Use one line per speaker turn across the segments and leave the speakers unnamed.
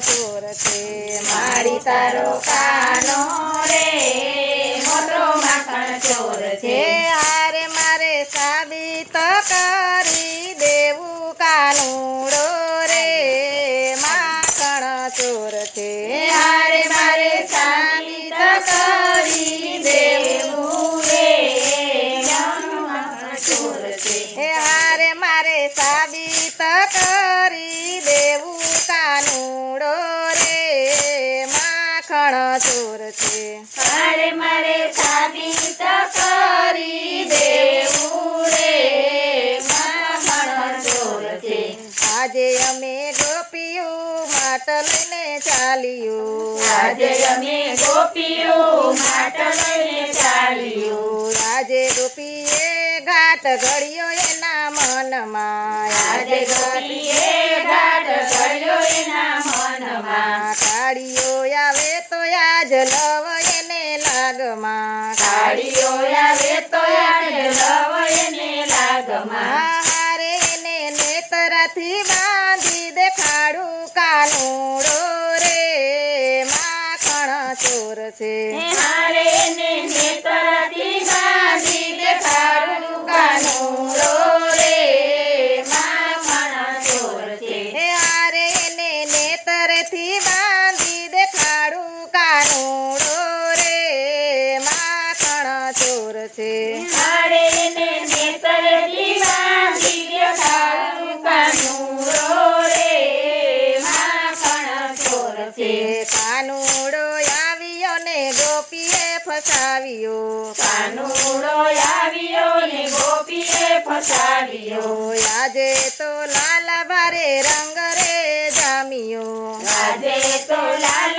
ચોર છે મારી તારો કાનો
રે. માખણ ચોર
છે હારે મારે સાબિત કરી દેવું રે આજે અમે ગોપીઓ માટ લઈને ચાલ્યું
આજે અમે ગોપીઓ માટ લઈને ચાલ્યું
આજે ગોપીએ ઘાટ ઘડ્યો એના મનમાં.
આજે ગોપીએ ઘાટ ઘડ્યો એના મનમાં.
કાળીઓ આવે તો એને લાગમાં. હારે એને નેતરાથી બાંધી દેખાડું કાનુડો રે માખણ ચોર છે.
મારે એને કાનુડો
આવ્યો ને ગોપીએ ફસાવ્યો. આજે તો લાલા ભારે રંગ રે જામ્યો.
આજે તો લાલ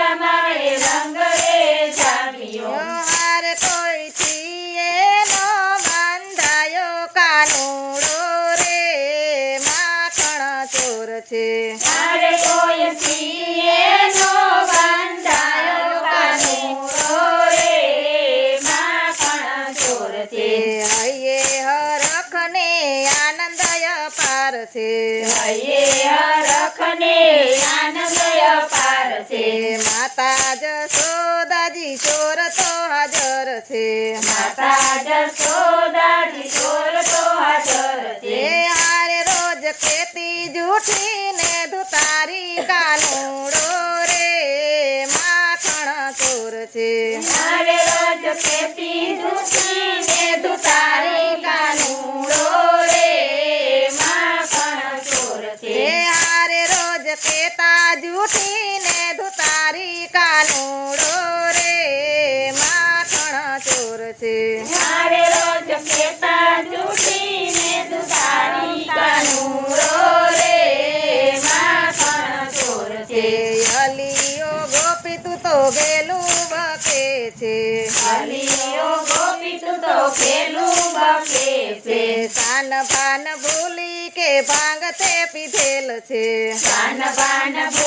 છે હૈયે હરખને આનંદ અપાર છે માતા જશોદાજી ચોર તો હાજર છે.
માતા જશોદાજી ચોર તો હાજર છે.
હારે રોજ ખેતી જૂઠીને ધુતારી કાનુડો રે માખણ ચોર છે.
આરે રોજ ખેતી જૂઠી ને કાનુડો ચોર છે. મારે રોજ ખેતા દૂધીને દુતારી કાનુડો રે માખણ ચોર છે.
અલીઓ ગોપી તું તો ગેલું બકે છે.
અલીઓ ગોપી તું તો પેલું બકે છે.
સાન પાન ભૂલી કે ભાંગ તે પીધેલ છે.
સાન પાન ભૂલી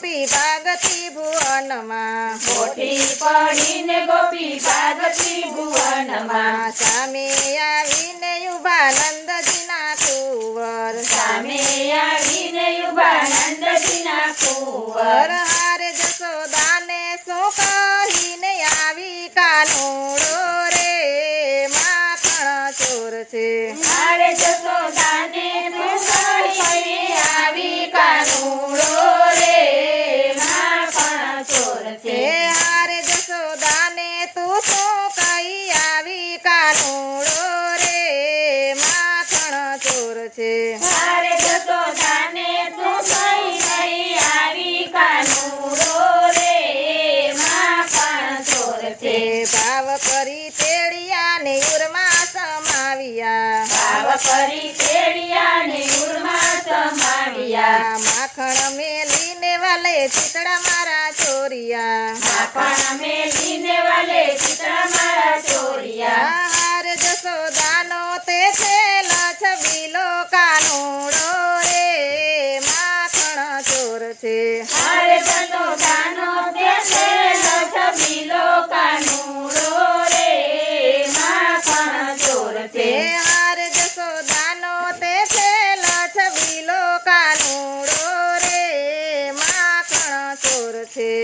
ગોપી ભાગતી ભુવનમાં.
મોટી પડીને ગોપી ભાગતી ભુવનમાં.
સામે આવીને ઊભા નંદજીના કુંવર.
સામે આવીને યુવા નંદજીના કુંવર.
હારે જશોદાને શું કહીને આવી કાનુડો છે
હારે જશોદાને તું તો કઈ આવી કાનોડો રે માખણ ચોર છે.
હારે જશોદાને તું કઈ કઈ આવી કાનોડો રે માખણ ચોર છે.
ભાવ કરી તેડિયા ને ઉરમાં સમાવ્યા. ભાવ કરી તેડિયા ને ઉરમાં સમાવ્યા.
માખણ મેલીને વાલે ચિતડા મારા ચોરિયા.
માખણ મેલીને વાલે ચિત્ર મારા ચોરિયા.
હાર જસોદાનો